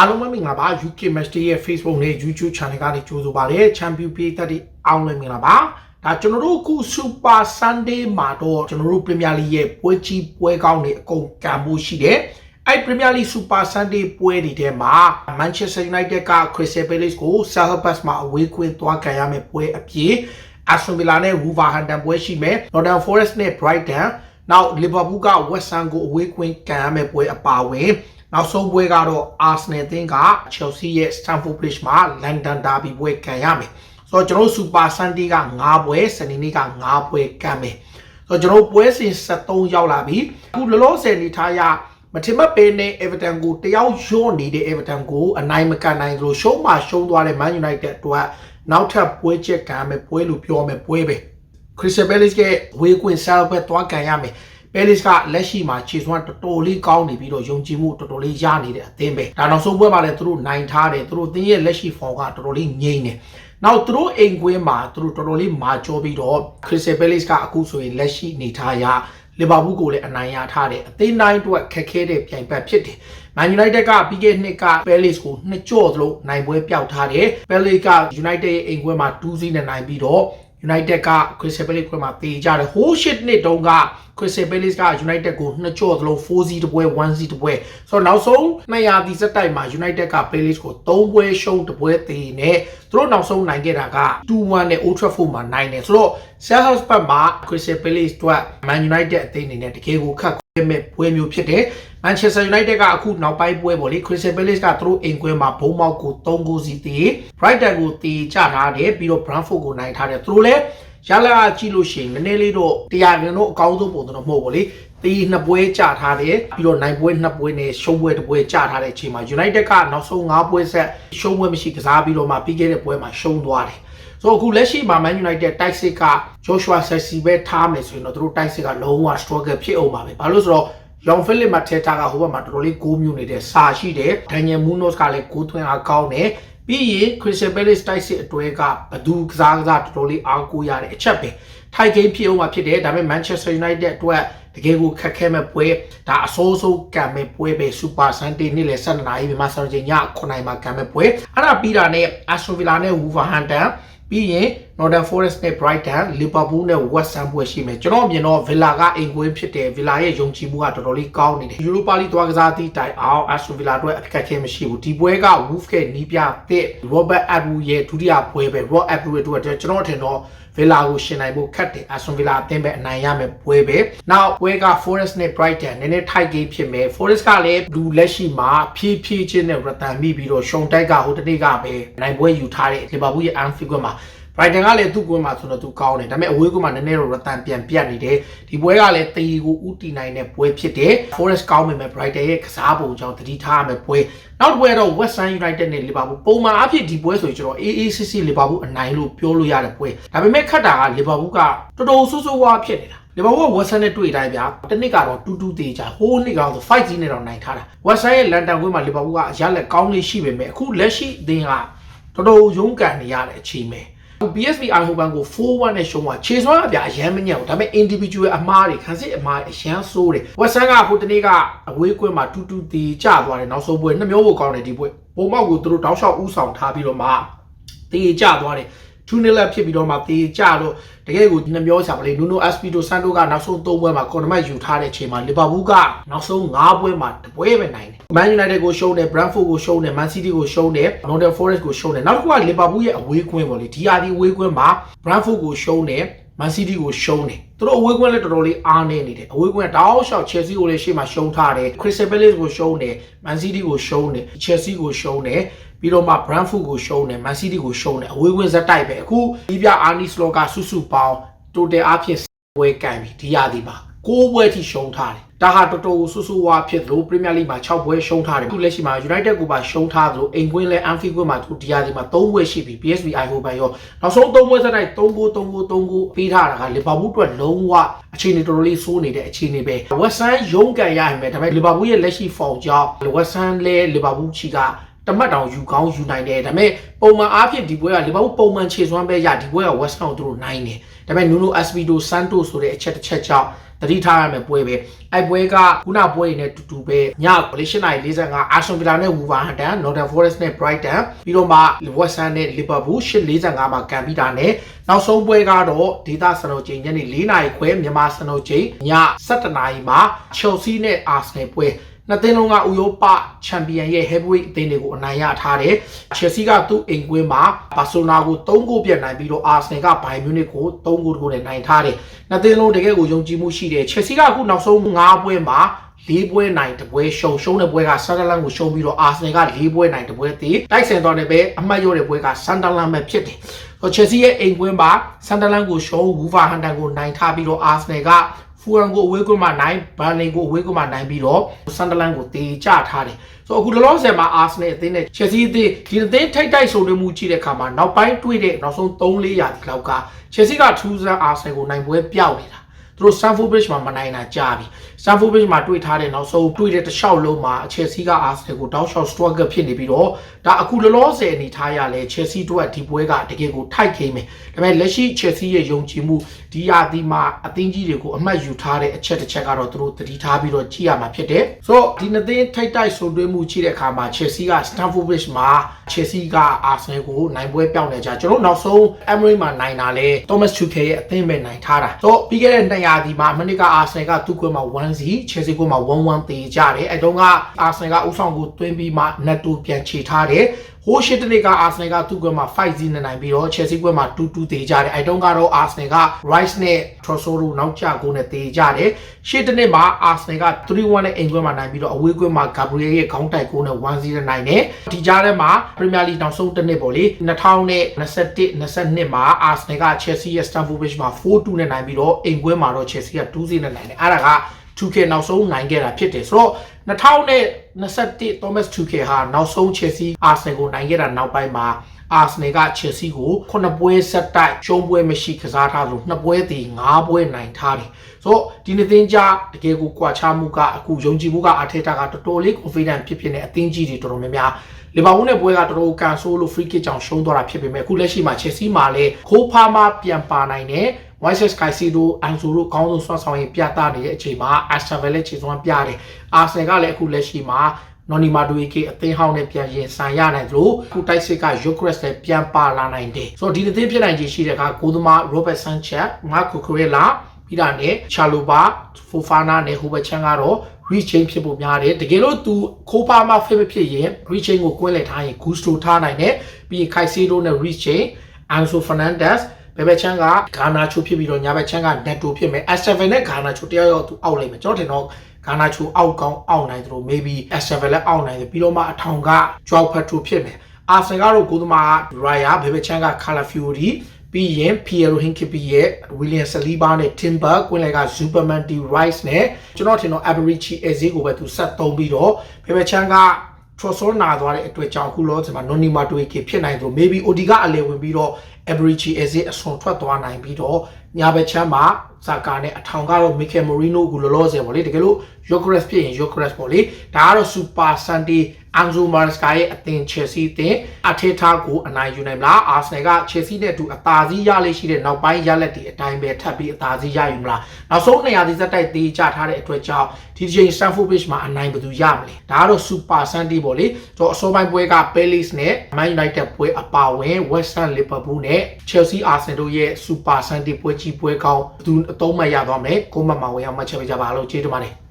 အားလုံးပဲမင်္ဂလာပါ UK Match Day ရဲ့ Facebook နဲ့ YouTube Channel ကနေကြိုဆိုပါရစေ Champion ပြည်သက်တွေအားလုံးမင်္ဂလာပါဒါကျွန်တော်တို့အခု Super Sunday မှာတော့ကျွန်တော်တို့ Premier League ရဲ့ပွဲကြီးပွဲကောင်းတွေအကုန်ကံဖို့ရှိတယ်အဲ့ Premier League Super Sunday ပွဲတွေထဲမှာ Manchester United က Crystal Palace ကို Selhurst မှာအဝေးခွင့်သွားခံရမယ့်ပွဲအပြင် Aston Villa နဲ့ Wolverhampton ပွဲရှိမယ် Nottingham Forest နဲ့ Brighton နောက် Liverpool က West Ham ကိုအဝေးခွင့်ခံရမယ့်ပွဲအပါအဝင် နောက်ဆုံးပွဲကတော့ Arsenal အသင်းက Chelsea ရဲ့ Stamford Bridge မှာ London Derby ပွဲခံရမယ်။ဆိုတော့ကျွန်တော်တို့ Super Sunday က9ပွဲစနေနေ့က9ပွဲကန်မယ်။ဆိုတော့ကျွန်တော်တို့ပွဲစဉ်73ရောက်လာပြီ။အခုလောလောဆယ်နေထားရမထင်မှတ်ပေးနဲ့ Everton ကိုတယောက်ယွနေတဲ့ Everton ကိုအနိုင်မကန်နိုင်သလိုရှုံးမှရှုံးသွားတဲ့ Man United အတွက်နောက်ထပ်ပွဲချက်ကန်မယ်ပွဲလို့ပြောမယ်ပွဲပဲ။ Crystal Palace ကဝေးကွင်ဆာဘက်သွားကန်ရမယ်။ Palace ကလက်ရှိမှာခြေစွမ်းတော်တော်လေးကောင်းနေပြီးတော့ယုံကြည်မှုတော်တော်လေးရနေတဲ့အသင်းပဲဒါနောက်ဆုံးပွဲမှာလည်းသူတို့နိုင်ထားတယ်သူတို့အသင်းရဲ့လက်ရှိ form ကတော်တော်လေးငြိမ်နေနောက်သူတို့အိမ်ကွင်းမှာသူတို့တော်တော်လေးမာကျောပြီးတော့ Crystal Palace ကအခုဆိုရင်လက်ရှိနေထားရလီဗာပူးကိုလည်းအနိုင်ရထားတယ်အသင်းတိုင်းအတွက်ခက်ခဲတဲ့ပြိုင်ဘက်ဖြစ်တယ်။ Man United ကပြီးခဲ့နှစ်က Palace ကိုနှစ်ကြော့သလိုနိုင်ပွဲပျောက်ထားတယ်။ Palace က United ရဲ့အိမ်ကွင်းမှာ2-0နဲ့နိုင်ပြီးတော့ United က Crystal Palace ခွဲမှာတေးကြတယ်ဟိုးရှစ်နှစ်တုန်းက Crystal Palace က United ကိုနှစ်ကြော့သလုံး4-0တပွဲ1-0တပွဲဆိုတော့နောက်ဆုံး200ဒီစက်တိုက်မှာ United က Palace ကို3ပွဲရှုံးတပွဲတေးနဲ့သူတို့နောက်ဆုံးနိုင်ခဲ့တာက2-1နဲ့ Old Trafford မှာနိုင်တယ်ဆိုတော့ Selhurst ဘက်မှာ Crystal Palace အတွက် Man United အသင်းအနေနဲ့တကယ်ကိုခက် ခဲမဲ့ပွဲမျိုးဖြစ်တယ် Manchester United ကအခုနောက်ပိုင်းပွဲပေါ့လေ Crystal Palace ကသူတို့အိမ်ကွင်းမှာဘုံမောက်ကို3ဂိုးစီတေး Brighton ကိုတေးချထားတယ်ပြီးတော့ Brentford ကိုနိုင်ထားတယ်သူတို့လည်းရလာကြည့်လို့ရှိရင်နည်းနည်းလေးတော့တရားကန်တော့အကောင်းဆုံးပုံတော့မဟုတ်ဘူးလေတီးနှစ်ပွဲကြထားတယ်ပြီးတော့နိုင်ပွဲနှစ်ပွဲနဲ့ရှုံးပွဲတစ်ပွဲကြထားတဲ့အချိန်မှာ United ကနောက်ဆုံး၅ပွဲဆက်ရှုံးပွဲမရှိကစားပြီးတော့မှပြီးခဲ့တဲ့ပွဲမှာရှုံးသွားတယ် ဆိုတော့အခုလက်ရှိမှာ Man United တိုက်စစ်က Joshua Chelsea ပဲထားမယ်ဆိုရင်တော့သူတို့တိုက်စစ်ကလုံးဝ struggle ဖြစ်အောင်ပါပဲဘာလို့ဆိုတော့ယောင်ဖိလစ်မှာထဲထားကဟိုဘက်မှာတော်တော်လေးဂိုးမျိုးနေတဲ့စာရှိတယ်ဒန်နီယယ်မူနို့စ်ကလည်းဂိုးသွင်းအားကောင်းတယ်ပြီးရင် Crystal Palace တိုက်စစ်အတွဲကဘသူကစားကစားတော်တော်လေးအားကိုးရတဲ့အချက်ပဲထိုက်ဂိမ်းဖြစ်အောင်မှာဖြစ်တယ်ဒါပေမဲ့ Manchester United အတွက်တကယ်ကိုခက်ခဲမဲ့ပွဲဒါအစိုးဆုံးကံမဲ့ပွဲပဲ Super Sunday နေ့လယ်7နာရီမြန်မာစံချိန်ည9နာရီမှာကံမဲ့ပွဲအဲ့ဒါပြီးတာနဲ့ Aston Villa နဲ့ Wolverhampton ပြီးရင် Northern Forest နဲ့ Brighton Liverpool နဲ့ West Ham ပွဲရှိမယ်ကျွန်တော်မြင်တော့ Villa ကအိမ်ကွင်းဖြစ်တယ် Villa ရဲ့ယုံကြည်မှုကတော်တော်လေးကောင်းနေတယ် Europa League သွားကစားသည့်တိုင်အောင် Aston Villa အတွက်အခက်အခဲမရှိဘူးဒီပွဲက Wolves ရဲ့နီးပြတဲ့ Robert Atwood ရဲ့ဒုတိယပွဲပဲ Robert Atwood အတွက်ကျွန်တော်ထင်တော့ Villa ကိုရှင်နိုင်ဖို့ခက်တယ် Aston Villa အသင်းပဲအနိုင်ရမယ်ပွဲပဲနောက်ပွဲက Forest နဲ့ Brighton နည်းနည်း tight game ဖြစ်မယ် Forest ကလည်းလူလက်ရှိမှာဖြည်းဖြည်းချင်းနဲ့ return မိပြီးတော့ရှုံတိုက်ကဟိုတနေ့ကပဲနိုင်ပွဲယူထားတဲ့ Liverpool ရဲ့ Anfield မှာ Brighton ကလည်းသူ့ကွင်းမှာဆိုတော့သူကောင်းတယ်ဒါပေမဲ့အဝေးကွင်းမှာနည်းနည်းတော့ return ပြန်ပြတ်နေတယ်ဒီပွဲကလည်းတေကိုဥတီနိုင်တဲ့ပွဲဖြစ်တယ် Forest ကောင်းပေမဲ့ Brighton ရဲ့ကစားပုံကြောင့်တတိထားရမယ့်ပွဲနောက်တစ်ပွဲတော့ West Ham United နဲ့ Liverpool ပုံမှန်အဖြစ်ဒီပွဲဆိုရင်ကျွန်တော် AACC Liverpool အနိုင်လို့ပြောလို့ရတဲ့ပွဲဒါပေမဲ့ခတ်တာက Liverpool ကတော်တော်ဆိုးဆိုးဝါးဖြစ်နေတာလီဗာပူးကဝက်ဆန်နဲ့တွေ့တိုင်းဗျာတနစ်ကတော့တူတူသေးကြဟိုးနှစ်ကောင်ဆို5ကြီးနဲ့တော့နိုင်ထားတာဝက်ဆန်ရဲ့လန်ဒန်ကွင်းမှာလီဗာပူးကအရလက်ကောင်းလေးရှိပေမဲ့အခုလက်ရှိအသင်းကတော်တော်ရုန်းကန်နေရတဲ့အချိန် ပဲ PSV Eindhoven ကို4-1နဲ့ရှုံးသွားခြေစွမ်းအပြအရန်မညံ့ဘူးဒါပေမဲ့ individual အမားတွေခံစစ်အမားအရန်ဆိုးတယ်ဝက်ဆန်ကဟိုတနေ့ကအဝေးကွင်းမှာတူတူတီကျသွားတယ်နောက်ဆုံးပွဲနှစ်မျိုးကိုကောင်းတယ်ဒီပွဲပုံမောက်ကိုသူတို့တောက်လျှောက်ဥဆောင်ထားပြီးတော့မှတီကျသွားတယ် 2 0လက်ဖြစ်ပြီးတော့မှတေးကြတော့တကယ်ကိုနှမျောချပါလေနူနိုအက်စပီတိုဆန်တိုကနောက်ဆုံး3ပွဲမှာကွန်နမတ်ယူထားတဲ့အချိန်မှာလီဗာပူးကနောက်ဆုံး5ပွဲမှာတပွဲပဲနိုင်တယ်။ Man United ကိုရှုံးတယ် Brentford ကိုရှုံးတယ် Man City ကိုရှုံးတယ် Nottingham Forest ကိုရှုံးတယ်နောက်တစ်ခုကလီဗာပူးရဲ့အဝေးကွင်းပေါ့လေဒီအာဒီအဝေးကွင်းမှာ Brentford ကိုရှုံးတယ် Man City ကိုရှုံးတယ်သူတို့အဝေးကွင်းလည်းတော်တော်လေးအားနေနေတယ်အဝေးကွင်းတောက်လျှောက် Chelsea ကိုလည်းရှေ့မှာရှုံးထားတယ် Crystal Palace ကိုရှုံးတယ် Man City ကိုရှုံးတယ် Chelsea ကိုရှုံးတယ် ပြီးတော့မှ Brentford ကိုရှုံးတယ် Man City ကိုရှုံးတယ်အဝေးကွင်းဇက်တိုက်ပဲအခုဒီပြ Arnie Slot ကစုစုပေါင်း total အဖြစ်ပွဲကန်ပြီဒီရသည်ပါ6ပွဲထိရှုံးထားတယ်ဒါဟာတော်တော်ဆူဆူဝါဖြစ်သလို Premier League မှာ6ပွဲရှုံးထားတယ်အခုလက်ရှိမှာ United ကိုပါရှုံးထားသလိုအိမ်ကွင်းလဲ Anfield ကွင်းမှာသူဒီရသည်မှာ3ပွဲရှိပြီ PSV Eindhoven ရောနောက်ဆုံး3ပွဲစတိုက်3ဂိုး3ဂိုး3ဂိုးပေးထားတာက Liverpool အတွက်လုံးဝအခြေအနေတော်တော်လေးစိုးနေတဲ့အခြေအနေပဲ West Ham ရုံးကန်ရရင်ပဲဒါပေမဲ့ Liverpool ရဲ့လက်ရှိ form ကြောင့် West Ham လဲ Liverpool ချီက တမတ်တောင်ယူကောင်းယူနိုင်တယ်ဒါပေမဲ့ပုံမှန်အားဖြင့်ဒီပွဲကလီဗာပူးပုံမှန်ခြေစွမ်းပဲရဒီပွဲက West Ham ကိုသူတို့နိုင်တယ်ဒါပေမဲ့ Nuno Espirito Santo ဆိုတဲ့အချက်တစ်ချက်ကြောင့်တတိထားရမယ်ပွဲပဲအဲ့ပွဲကခုနပွဲတွေနဲ့တူတူပဲည8:45အာဆွန်ဗီလာနဲ့ဝူဗာဟန်တန် Northern Forest နဲ့ Brighton ပြီးတော့မှ West Ham နဲ့ Liverpool 8:45မှာကန်ပြီးတာနဲ့နောက်ဆုံးပွဲကတော့ဒေသစံတော်ချိန်ညနေ4:00နာရီခွဲမြန်မာစံတော်ချိန်ည7:00နာရီမှာ Chelsea နဲ့ Arsenal ပွဲ နှစ်သင်းလုံးကဥရောပချန်ပီယံရဲ့ heavyweight အသင်းတွေကိုအနိုင်ရထားတယ်။ Chelsea ကသူ့အိမ်ကွင်းမှာ Barcelona ကို3ဂိုးပြတ်နိုင်ပြီးတော့ Arsenal က Bayern Munich ကို3ဂိုးတကိုးနဲ့နိုင်ထားတယ်။နှစ်သင်းလုံးတကယ်ကိုယုံကြည်မှုရှိတယ်။ Chelsea ကအခုနောက်ဆုံး5ပွဲမှာလေးပွဲနိုင်တပွဲရှုံရှုံးတဲ့ပွဲကဆန်ဒလန်ကိုရှုံးပြီးတော့အာဆင်နယ်ကလေးပွဲနိုင်တပွဲတည်တိုက်ဆင်သွားတယ်ပဲအမှတ်ရတဲ့ပွဲကဆန်ဒလန်ပဲဖြစ်တယ်။ဆိုချယ်ဆီရဲ့အိမ်ကွင်းမှာဆန်ဒလန်ကိုရှုံးဝူဖာဟန်တန်ကိုနိုင်ထားပြီးတော့အာဆင်နယ်က ဖူရန်ကိုအဝေးကွင်းမှာနိုင်ဘန်လင်ကိုအဝေးကွင်းမှာနိုင်ပြီးတော့ဆန်ဒလန်ကိုတေချထားတယ်။ဆိုအခုလောလောဆယ်မှာအာဆင်နယ်အသင်းနဲ့ချယ်ဆီအသင်းဒီအသင်းထိတ်တိုက်ဆိုနေမှုကြည့်တဲ့အခါမှာနောက်ပိုင်းတွေ့တဲ့နောက်ဆုံး3-4ရာသီလောက်ကချယ်ဆီကထူးဆန်းအာဆင်နယ်ကိုနိုင်ပွဲပြောက်နေတာ။သူတို့ Stamford Bridge မှာမနိုင်တာကြာပြီ Stamford Bridge မှာတွေ့ထားတဲ့နောက်ဆုံးတွေ့တဲ့တစ်လျှောက်လုံးမှာ Chelsea က Arsenal ကိုတောက်လျှောက် struggle ဖြစ်နေပြီးတော့ဒါအခုလောလောဆယ်အနေထားရလဲ Chelsea တို့ကဒီပွဲကတကယ်ကိုထိုက်ခိမ့်မယ်ဒါပေမဲ့လက်ရှိ Chelsea ရဲ့ယုံကြည်မှုဒီရာသီမှာအသင်းကြီးတွေကိုအမှတ်ယူထားတဲ့အချက်တစ်ချက်ကတော့သူတို့တတိထားပြီးတော့ကြည့်ရမှာဖြစ်တယ်ဆိုတော့ဒီနှစ်သင်းထိုက်တိုက်ဆိုတွဲမှုကြည့်တဲ့အခါမှာ Chelsea က Stamford Bridge မှာ Chelsea က Arsenal ကိုနိုင်ပွဲပြောင်းနေကြကျွန်တော်နောက်ဆုံး Emery မှာနိုင်တာလဲ Thomas Tuchel ရဲ့အသင်းပဲနိုင်ထားတာဆိုတော့ပြီးခဲ့တဲ့နှစ်ရာသီမှာမနစ်က Arsenal ကသူ့ကွင်းမှာ1-0 Chelsea ကွင်းမှာ1-1တေးကြတယ်အဲတုန်းက Arsenal ကဥဆောင်ကိုတွင်းပြီးမှနက်တူပြန်ချေထားတယ်ဟိုးရှစ်တနေ့က Arsenal ကသူ့ကွင်းမှာ5-0နဲ့နိုင်ပြီးတော့ Chelsea ကွင်းမှာ2-2တေးကြတယ်အဲတုန်းကတော့ Arsenal က Rice နဲ့ Trossard တို့နောက်ကျကိုနဲ့တေးကြတယ်ရှစ်တနေ့မှာ Arsenal က3-1နဲ့အိမ်ကွင်းမှာနိုင်ပြီးတော့အဝေးကွင်းမှာ Gabriel ရဲ့ခေါင်းတိုက်ကိုနဲ့1-0နဲ့နိုင်တယ်ဒီကြားထဲမှာ Premier League နောက်ဆုံးတစ်နှစ်ပေါ့လေ2021 22မှာ Arsenal က Chelsea ရဲ့ Stamford Bridge မှာ4-2နဲ့နိုင်ပြီးတော့အိမ်ကွင်းမှာတော့ Chelsea က2-0နဲ့နိုင်တယ်အဲ့ဒါက 2K နောက်ဆုံးနိုင်ခဲ့တာဖြစ်တယ်ဆိုတော့2021 Thomas 2K ဟာနောက်ဆုံး Chelsea Arsenal ကိုနိုင်ခဲ့တာနောက်ပိုင်းမှာ Arsenal က Chelsea ကို9ပွဲဆက်တိုက်ရှုံးပွဲမရှိကစားထားလို့2ပွဲတည်5ပွဲနိုင်ထားတယ်ဆိုတော့ဒီနေ့သင်းကြတကယ်ကိုကွာခြားမှုကအခုယုံကြည်မှုကအထက်တာကတော်တော်လေး confident ဖြစ်ဖြစ်နေအသင်းကြီးတွေတော်တော်များများလီဗာပူးနဲ့ပွဲကတော်တော်ကန်ဆိုးလို့ free kick ကြောင့်ရှုံးသွားတာဖြစ်ပေမဲ့အခုလက်ရှိမှာ Chelsea မှာလည်းခိုးဖားမှပြန်ပါနိုင်တယ် Moises Caicedo Ansu တို့ကောင်းဆုံးစွမ်းဆောင်ရင်ပြသနေတဲ့အချိန်မှာ Aston Villa ခြေစွမ်းပြတယ်။ Arsenal ကလည်းအခုလက်ရှိမှာနော်နီမာဒူကေအသင်းဟောင်းနဲ့ပြန်ရင်ဆိုင်ရနိုင်သလိုခုတိုက်စစ်က Eucharist နဲ့ပြန်ပါလာနိုင်တယ်။ဆိုတော့ဒီအသင်းဖြစ်နိုင်ခြေရှိတဲ့ကကိုသမား Robert Sanchez, Marco Corella ပြီးတာနဲ့ Chalobah, Fofana နဲ့ Hubert Chan ကတော့ rechain ဖြစ်ဖို့များတယ်တကယ်လို့ तू ခိုးပါမှ fit ဖြစ်ရင် rechain ကိုကွင်းလဲထားရင် gusto ထားနိုင်တယ်ပြီးရင် Caicedo နဲ့ rechain Anso Fernandez ဘယ်ဘက်ချမ်းကဂါနာချိုဖြစ်ပြီးတော့ညာဘက်ချမ်းက netto ဖြစ်မယ် S7 နဲ့ဂါနာချိုတယောက်ယောက်သူအောက်လိုက်မယ်ကျွန်တော်ထင်တော့ ဂါနာချိုအောက်ကောင်းအောက်နိုင်တယ်လို့ maybe S7 လည်းအောက်နိုင်တယ်ပြီးတော့မှအထောင်က Joao Pedro ဖြစ်မယ်အာဆင်ကတော့ကိုသမား Raya ဘယ်ဘက်ချမ်းက Calafiori ပြီးရင် Piero Hincapié ရဲ့ William Saliba နဲ့ Timber ကွင်းလက်က Superman D Rice နဲ့ကျွန်တော်ထင်တော့ Aberici Eze ကိုပဲသူဆက်သုံးပြီးတော့ဘယ်ဘက်ချမ်းက Trossard နာသွားတဲ့အတွက်ကြောင့်အခုလောဆယ်မှာ Nonima Duike ဖြစ်နိုင်သလို maybe Odi ကအလဲဝင်ပြီးတော့ Aberici Eze အစွန်ထွက်သွားနိုင်ပြီးတော့ညာဘက်ချမ်းမှာစာကာနဲ့အထောင်ကတော့ Mikel Merino ကိုလောလောဆယ်ပေါ့လေတကယ်လို့ Eucharist ဖြစ်ရင် Eucharist ပေါ့လေဒါကတော့ Super Sunday Anzo Maresca ရဲ့အသင် Chelsea အသင်အထက်ထားကိုအနိုင်ယူနိုင်မလား Arsenal က Chelsea နဲ့အတူအသာစီးရလိမ့်ရှိတဲ့နောက်ပိုင်းရလက်တွေအတိုင်းပဲထပ်ပြီးအသာစီးရယူမလားနောက်ဆုံးနေရာဒီဇက်တိုက်သေးချထားတဲ့အတွက်ကြောင့်ဒီချိန် Stamford Bridge မှာအနိုင်ဘယ်သူရမလဲဒါကတော့ Super Sunday ပေါ့လေတော့အစောပိုင်းပွဲက Palace နဲ့ Man United ပွဲအပါဝင် West Ham Liverpool နဲ့ Chelsea Arsenal တို့ရဲ့ Super Sunday ပွဲကြီးပွဲကောင်းသူအသုံးမရသွားမယ်ကိုမမဝင်အောင်မှတ်ချက်ပေးကြပါလို့ကျေးဇူးပါတယ်